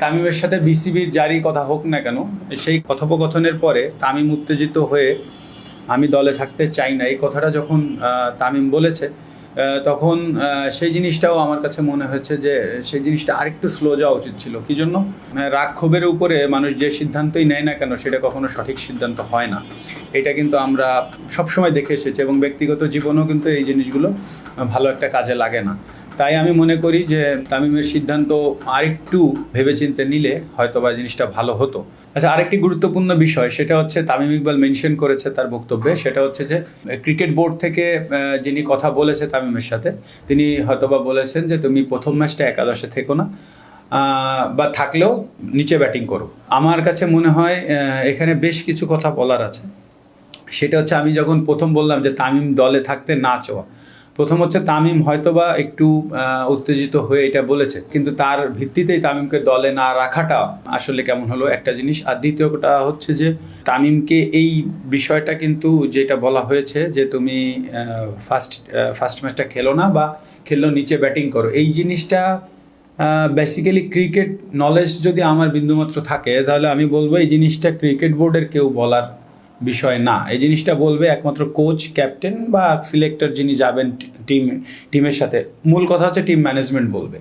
তামিমের সাথে বিসিবির জারি কথা হোক না কেন, সেই কথোপকথনের পরে তামিম উত্তেজিত হয়ে, আমি দলে থাকতে চাই না। এই কথাটা যখন তামিম বলেছে তখন সেই জিনিসটাও আমার কাছে মনে হয়েছে যে, সেই জিনিসটা আরেকটু স্লো যাওয়া উচিত ছিল। কি জন্য? রাগ ক্ষোভের উপরে মানুষ যে সিদ্ধান্তই নেয় না কেন, সেটা কখনো সঠিক সিদ্ধান্ত হয় না। এটা কিন্তু আমরা সবসময় দেখে এসেছি এবং ব্যক্তিগত জীবনেও কিন্তু এই জিনিসগুলো ভালো একটা কাজে লাগে না। তাই আমি মনে করি যে তামিমের সিদ্ধান্ত আরেকটু ভেবেচিন্তে নিলে হয়তো বা জিনিসটা ভালো হতো। আচ্ছা আরেকটি গুরুত্বপূর্ণ বিষয়, সেটা হচ্ছে তামিম ইকবাল মেনশন করেছে তার বক্তব্যে, সেটা হচ্ছে যে ক্রিকেট বোর্ড থেকে যিনি কথা বলেছে তামিমের সাথে, তিনি হয়তোবা বলেছেন যে, তুমি প্রথম ম্যাচটা একাদশে থেকো না বা থাকলেও নিচে ব্যাটিং করো। আমার কাছে মনে হয় এখানে বেশ কিছু কথা বলার আছে। সেটা হচ্ছে আমি যখন প্রথম বললাম যে তামিম দলে থাকতে না চাওয়া প্রথম হচ্ছে তামিম হয়তোবা একটু উত্তেজিত হয়ে এটা বলেছে, কিন্তু তার ভিত্তিতেই তামিমকে দলে না রাখাটা আসলে কেমন হলো একটা জিনিস। আর দ্বিতীয়টা হচ্ছে যে তামিমকে এই বিষয়টা কিন্তু যেটা বলা হয়েছে যে তুমি ফার্স্ট ফার্স্ট ম্যাচটা খেলো না বা খেললো নিচে ব্যাটিং করো, এই জিনিসটা বেসিক্যালি ক্রিকেট নলেজ যদি আমার বিন্দুমাত্র থাকে, তাহলে আমি বলব এই জিনিসটা ক্রিকেট বোর্ডের কেউ বলার বিষয় না। এই জিনিসটা বলবে একমাত্র কোচ ক্যাপ্টেন বা সিলেক্টর যিনি যাবেন টিম টিমের সাথে। মূল কথা হচ্ছে টিম ম্যানেজমেন্ট বলবে।